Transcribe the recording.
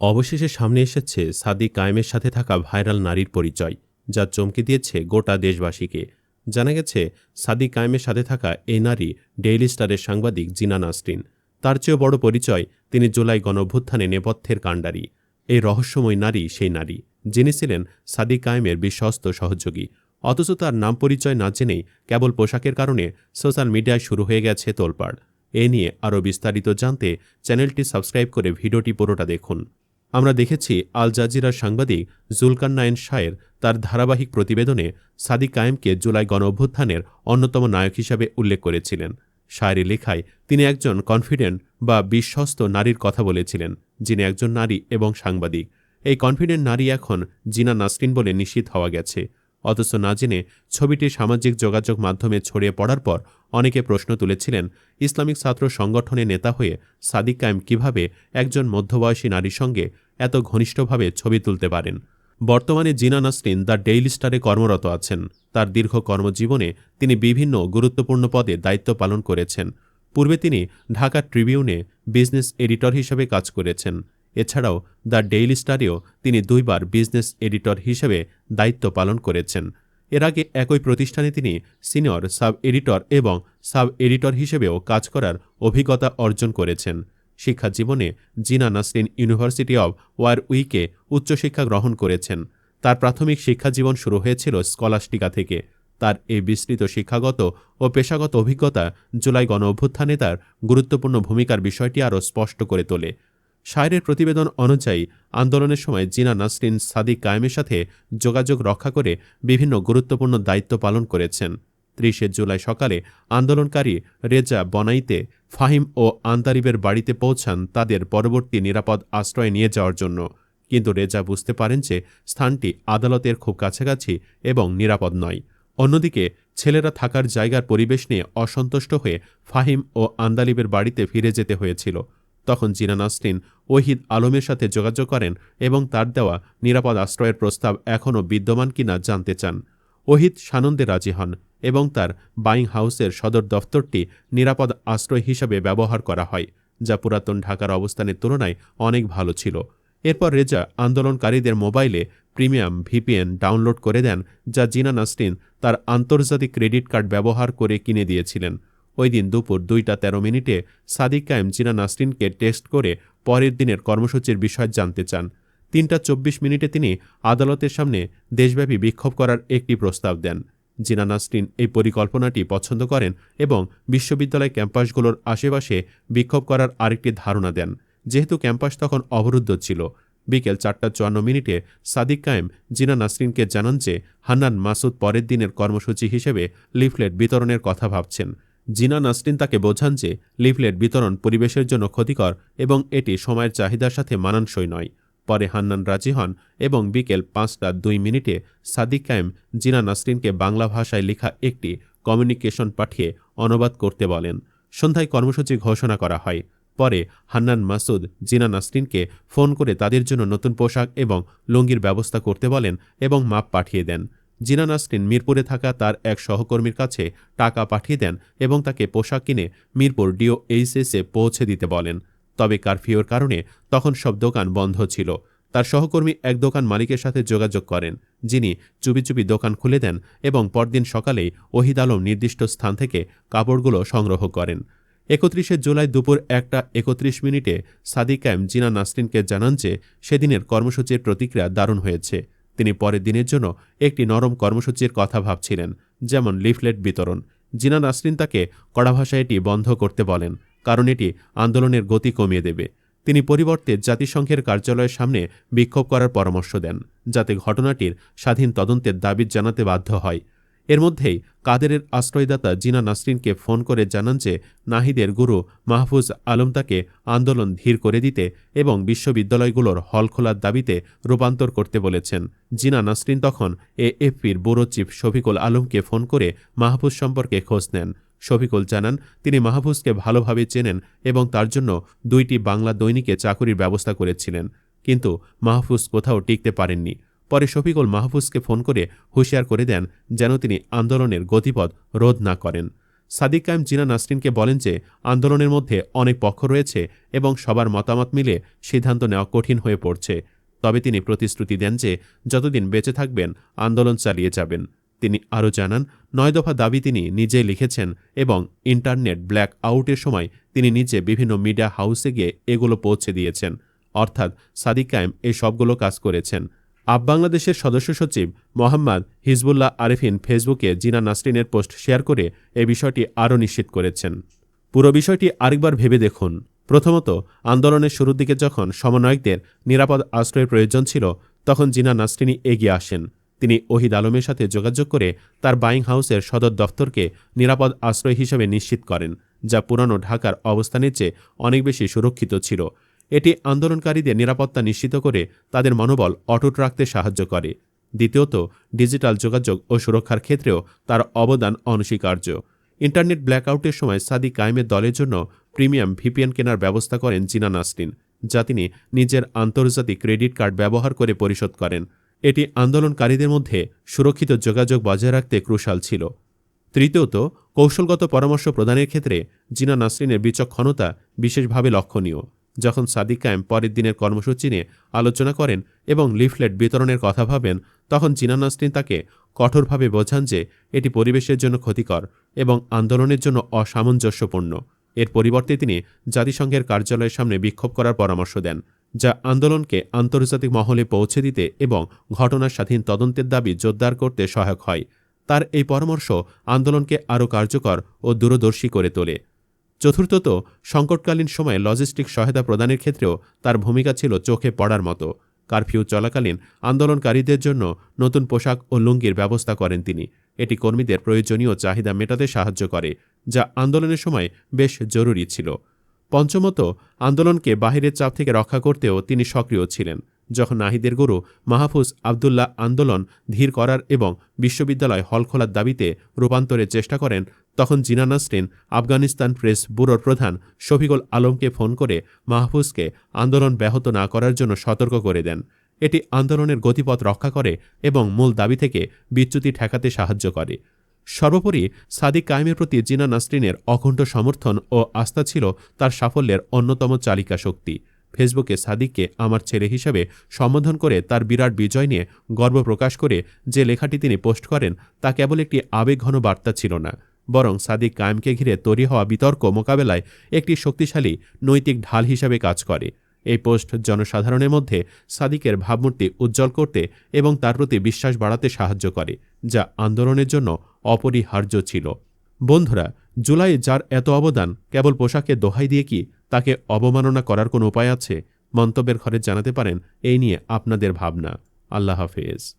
অবশেষে সামনে এসেছে সাদিক কায়েমের সাথে থাকা ভাইরাল নারীর পরিচয়, যা চমকে দিয়েছে গোটা দেশবাসীকে। জানা গেছে, সাদিক কায়েমের সাথে থাকা এই নারী ডেইলি স্টারের সাংবাদিক জিনা নাসরিন তার চেয়েও বড় পরিচয়, তিনি জুলাই গণভ্যুত্থানে নেপথ্যের কাণ্ডারি। এই রহস্যময় নারী সেই নারী, যিনি ছিলেন সাদিক কায়েমের বিশ্বস্ত সহযোগী। অথচ তার নাম পরিচয় না জেনেই কেবল পোশাকের কারণে সোশ্যাল মিডিয়ায় শুরু হয়ে গেছে তোলপাড়। এ নিয়ে আরও বিস্তারিত জানতে চ্যানেলটি সাবস্ক্রাইব করে ভিডিওটি পুরোটা দেখুন। আমরা দেখেছি আল জাজিরার সাংবাদিক জুলকান নায়েন শায়ের তার ধারাবাহিক প্রতিবেদনে সাদিক কায়েমকে জুলাই গণ অভ্যুত্থানের অন্যতম নায়ক হিসাবে উল্লেখ করেছিলেন। শায়ের লেখায় তিনি একজন কনফিডেন্ট বা বিশ্বস্ত নারীর কথা বলেছিলেন, যিনি একজন নারী এবং সাংবাদিক। এই কনফিডেন্ট নারী এখন জিনা নাসরিন বলে নিশ্চিত হওয়া গেছে। অথচ না জেনে ছবিটি সামাজিক যোগাযোগ মাধ্যমে ছড়িয়ে পড়ার পর অনেকে প্রশ্ন তুলেছিলেন, ইসলামিক ছাত্র সংগঠনের নেতা হয়ে সাদিক কায়েম কীভাবে একজন মধ্যবয়সী নারীর সঙ্গে এত ঘনিষ্ঠভাবে ছবি তুলতে পারেন? বর্তমানে জিনা নাসরিন দ্য ডেইলি স্টারে কর্মরত আছেন। তার দীর্ঘ কর্মজীবনে তিনি বিভিন্ন গুরুত্বপূর্ণ পদে দায়িত্ব পালন করেছেন। পূর্বে তিনি ঢাকা ট্রিবিউনে বিজনেস এডিটর হিসেবে কাজ করেছেন। এছাড়াও দ্য ডেইলি স্টারেও তিনি দুইবার বিজনেস এডিটর হিসেবে দায়িত্ব পালন করেছেন। এর আগে একই প্রতিষ্ঠানে তিনি সিনিয়র সাব এডিটর এবং সাব এডিটর হিসেবেও কাজ করার অভিজ্ঞতা অর্জন করেছেন। শিক্ষা জীবনে জিনা নাসরিন ইউনিভার্সিটি অব ওয়ার উইকে উচ্চশিক্ষা গ্রহণ করেছেন। তার প্রাথমিক শিক্ষা জীবন শুরু হয়েছিল স্কলাস্টিকা থেকে। তার এই বিস্তৃত শিক্ষাগত ও পেশাগত অভিজ্ঞতা জুলাই গণ অভ্যুত্থানে তার গুরুত্বপূর্ণ ভূমিকার বিষয়টি আরও স্পষ্ট করে তোলে। শায়ের প্রতিবেদন অনুযায়ী, আন্দোলনের সময় জিনা নাসরিন সাদিক কায়েমের সাথে যোগাযোগ রক্ষা করে বিভিন্ন গুরুত্বপূর্ণ দায়িত্ব পালন করেছেন। ত্রিশে জুলাই সকালে আন্দোলনকারী রেজা বনাইতে ফাহিম ও আন্তারিবের বাড়িতে পৌঁছান তাদের পরবর্তী নিরাপদ আশ্রয় নিয়ে যাওয়ার জন্য। কিন্তু রেজা বুঝতে পারেন যে স্থানটি আদালতের খুব কাছাকাছি এবং নিরাপদ নয়। অন্যদিকে, ছেলেরা থাকার জায়গার পরিবেশ নিয়ে অসন্তুষ্ট হয়ে ফাহিম ও আন্দালিবের বাড়িতে ফিরে যেতে হয়েছিল। তখন জিনা নাসরিন ওহিদ আলমের সাথে যোগাযোগ করেন এবং তার দেওয়া নিরাপদ আশ্রয়ের প্রস্তাব এখনও বিদ্যমান কিনা জানতে চান। ওহিদ সানন্দে রাজি হন এবং তার বাইং হাউসের সদর দফতরটি নিরাপদ আশ্রয় হিসাবে ব্যবহার করা হয়, যা পুরাতন ঢাকার অবস্থানের তুলনায় অনেক ভালো ছিল। এরপর রেজা আন্দোলনকারীদের মোবাইলে প্রিমিয়াম ভিপিএন ডাউনলোড করে দেন, যা জিনা নাসরিন তার আন্তর্জাতিক ক্রেডিট কার্ড ব্যবহার করে কিনে দিয়েছিলেন। ওই দিন দুপুর দুইটা তেরো মিনিটে সাদিক কায়েম জিনা নাসরিনকে টেস্ট করে পরের দিনের কর্মসূচির বিষয় জানতে চান। তিনটা চব্বিশ মিনিটে তিনি আদালতের সামনে দেশব্যাপী বিক্ষোভ করার একটি প্রস্তাব দেন। জিনা নাসরিন এই পরিকল্পনাটি পছন্দ করেন এবং বিশ্ববিদ্যালয় ক্যাম্পাসগুলোর আশেপাশে বিক্ষোভ করার আরেকটি ধারণা দেন। যেহেতু ক্যাম্পাস তখন অবরুদ্ধ ছিল, বিকেল চারটা চুয়ান্ন মিনিটে সাদিক কায়েম জিনা নাসরিনকে জানান যে হান্নান মাসুদ পরের দিনের কর্মসূচি হিসেবে লিফলেট বিতরণের কথা ভাবছেন। জিনা নাসরিন তাকে বোঝান যে লিফলেট বিতরণ পরিবেশের জন্য ক্ষতিকর এবং এটি সময়ের চাহিদার সাথে মানানসই নয়। পরে হান্নান রাজি হন এবং বিকেল পাঁচটা দুই মিনিটে সাদিক কায়েম জিনা নাসরিনকে বাংলা ভাষায় লেখা একটি কমিউনিকেশন পাঠিয়ে অনুবাদ করতে বলেন। সন্ধ্যায় কর্মসূচি ঘোষণা করা হয়। পরে হান্নান মাসুদ জিনা নাসরিনকে ফোন করে তাদের জন্য নতুন পোশাক এবং লুঙ্গির ব্যবস্থা করতে বলেন এবং মাপ পাঠিয়ে দেন। জিনা নাসরিন মিরপুরে থাকা তার এক সহকর্মীর কাছে টাকা পাঠিয়ে দেন এবং তাকে পোশাক কিনে মিরপুর ডিও এইচএসে পৌঁছে দিতে বলেন। তবে কারফিউর কারণে তখন সব দোকান বন্ধ ছিল। তার সহকর্মী এক দোকান মালিকের সাথে যোগাযোগ করেন, যিনি চুপি চুপি দোকান খুলে দেন এবং পরদিন সকালেই ওহিদ আলম নির্দিষ্ট স্থান থেকে কাপড়গুলো সংগ্রহ করেন। একত্রিশে জুলাই দুপুর একটা একত্রিশ মিনিটে সাদিক জিনা নাসরিনকে জানান যে সেদিনের কর্মসূচির প্রতিক্রিয়া দারুণ হয়েছে। তিনি পরের দিনের জন্য একটি নরম কর্মসূচির কথা ভাবছিলেন, যেমন লিফলেট বিতরণ। জিনা নাসরিন তাকে কড়া ভাষায় এটি বন্ধ করতে বলেন, কারণ এটি আন্দোলনের গতি কমিয়ে দেবে। তিনি পরিবর্তে জাতিসংঘের কার্যালয়ের সামনে বিক্ষোভ করার পরামর্শ দেন, যাতে ঘটনাটির স্বাধীন তদন্তের দাবি জানাতে বাধ্য হয়। এর মধ্যেই কাদেরের আশ্রয়দাতা জিনা নাসরিনকে ফোন করে জানান যে নাহিদের গুরু মাহফুজ আলম তাকে আন্দোলন ধীর করে দিতে এবং বিশ্ববিদ্যালয়গুলোর হল খোলার দাবিতে রূপান্তর করতে বলেছেন। জিনা নাসরিন তখন এএফপির ব্যুরো চিফ শফিকুল আলমকে ফোন করে মাহফুজ সম্পর্কে খোঁজ নেন। শফিকুল জানান, তিনি মাহফুজকে ভালোভাবে চেনেন এবং তার জন্য দুইটি বাংলা দৈনিকে চাকুরির ব্যবস্থা করেছিলেন। কিন্তু মাহফুজ কোথাও টিকতে পারেননি। পরে শফিকুল মাহফুজকে ফোন করে হুঁশিয়ার করে দেন যেন তিনি আন্দোলনের গতিপথ রোধ না করেন। সাদিক কায়েম জিনা নাসরিনকে বলেন যে, আন্দোলনের মধ্যে অনেক পক্ষ রয়েছে এবং সবার মতামত মিলে সিদ্ধান্ত নেওয়া কঠিন হয়ে পড়ছে। তবে তিনি প্রতিশ্রুতি দেন যে, যতদিন বেঁচে থাকবেন, আন্দোলন চালিয়ে যাবেন। তিনি আরও জানান, নয় দফা দাবি তিনি নিজেই লিখেছেন এবং ইন্টারনেট ব্ল্যাক আউটের সময় তিনি নিজে বিভিন্ন মিডিয়া হাউসে গিয়ে এগুলো পৌঁছে দিয়েছেন। অর্থাৎ সাদিক কায়েম এই সবগুলো কাজ করেছেন। আপ বাংলাদেশের সদস্য সচিব মোহাম্মদ হিজবুল্লাহ আরেফিন ফেসবুকে জিনা নাসরিনের পোস্ট শেয়ার করে এ বিষয়টি আরও নিশ্চিত করেছেন। পুরো বিষয়টি আরেকবার ভেবে দেখুন। প্রথমত, আন্দোলনের শুরুর দিকে যখন সমন্বয়কদের নিরাপদ আশ্রয়ের প্রয়োজন ছিল, তখন জিনা নাসরিনী এগিয়ে আসেন। তিনি ওহিদ আলমের সাথে যোগাযোগ করে তার বাইং হাউসের সদর দফতরকে নিরাপদ আশ্রয় হিসেবে নিশ্চিত করেন, যা পুরানো ঢাকার অবস্থানের চেয়ে অনেক বেশি সুরক্ষিত ছিল। এটি আন্দোলনকারীদের নিরাপত্তা নিশ্চিত করে তাদের মনোবল অটুট রাখতে সাহায্য করে। দ্বিতীয়ত, ডিজিটাল যোগাযোগ ও সুরক্ষার ক্ষেত্রেও তার অবদান অনস্বীকার্য। ইন্টারনেট ব্ল্যাকআউটের সময় সাদি কায়েমের দলের জন্য প্রিমিয়াম ভিপিএন কেনার ব্যবস্থা করেন জিনা নাসরিন, যা তিনি নিজের আন্তর্জাতিক ক্রেডিট কার্ড ব্যবহার করে পরিশোধ করেন। এটি আন্দোলনকারীদের মধ্যে সুরক্ষিত যোগাযোগ বজায় রাখতে ক্রুশাল ছিল। তৃতীয়ত, কৌশলগত পরামর্শ প্রদানের ক্ষেত্রে জিনা নাসরিনের বিচক্ষণতা বিশেষভাবে লক্ষণীয়। যখন সাদিক কায়েম পরের দিনের কর্মসূচি নিয়ে আলোচনা করেন এবং লিফলেট বিতরণের কথা ভাবেন, তখন জিনা নাসরিন তাকে কঠোরভাবে বোঝান যে এটি পরিবেশের জন্য ক্ষতিকর এবং আন্দোলনের জন্য অসামঞ্জস্যপূর্ণ। এর পরিবর্তে তিনি জাতিসংঘের কার্যালয়ের সামনে বিক্ষোভ করার পরামর্শ দেন, যা আন্দোলনকে আন্তর্জাতিক মহলে পৌঁছে দিতে এবং ঘটনার স্বাধীন তদন্তের দাবি জোরদার করতে সহায়ক হয়। তার এই পরামর্শ আন্দোলনকে আরও কার্যকর ও দূরদর্শী করে তোলে। চতুর্থত, সংকটকালীন সময়ে লজিস্টিক সহায়তা প্রদানের ক্ষেত্রেও তার ভূমিকা ছিল চোখে পড়ার মতো। কারফিউ চলাকালীন আন্দোলনকারীদের জন্য নতুন পোশাক ও লুঙ্গির ব্যবস্থা করেন তিনি। এটি কর্মীদের প্রয়োজনীয় চাহিদা মেটাতে সাহায্য করে, যা আন্দোলনের সময় বেশ জরুরি ছিল। পঞ্চমত, আন্দোলনকে বাহিরের চাপ থেকে রক্ষা করতেও তিনি সক্রিয় ছিলেন, যখন নাহিদের গুরু মাহফুজ আবদুল্লাহ আন্দোলন ধীর করার এবং বিশ্ববিদ্যালয় হল খোলার দাবিতে রূপান্তরের চেষ্টা করেন তখন জিনা নাসরিন আফগানিস্তান প্রেস ব্যুরোর প্রধান শফিকুল আলমকে ফোন করে মাহফুজকে আন্দোলন ব্যাহত না করার জন্য সতর্ক করে দেন। এটি আন্দোলনের গতিপথ রক্ষা করে এবং মূল দাবি থেকে বিচ্যুতি ঠেকাতে সাহায্য করে। সর্বোপরি সাদিক কায়েমের প্রতি জিনা নাসরিনের অখণ্ড সমর্থন ও আস্থা ছিল তার সাফল্যের অন্যতম চালিকা শক্তি। ফেসবুকে সাদিককে আমার ছেলে হিসাবে সম্বোধন করে তার বিরাট বিজয় নিয়ে গর্ব প্রকাশ করে যে লেখাটি তিনি পোস্ট করেন তা কেবল একটি আবেগঘন বার্তা ছিল না। বরং সাদিক কায়েমকে ঘিরে তৈরি হওয়া বিতর্ক মোকাবেলায় একটি শক্তিশালী নৈতিক ঢাল হিসাবে কাজ করে। এই পোস্ট জনসাধারণের মধ্যে সাদিকের ভাবমূর্তি উজ্জ্বল করতে এবং তার প্রতি বিশ্বাস বাড়াতে সাহায্য করে, যা আন্দোলনের জন্য অপরিহার্য ছিল। বন্ধুরা, জুলাই যার এত অবদান, কেবল পোশাকে দোহাই দিয়ে কি তাকে অবমাননা করার কোনো উপায় আছে? মন্তব্যের ঘরে জানাতে পারেন এই নিয়ে আপনাদের ভাবনা। আল্লাহ হাফেজ।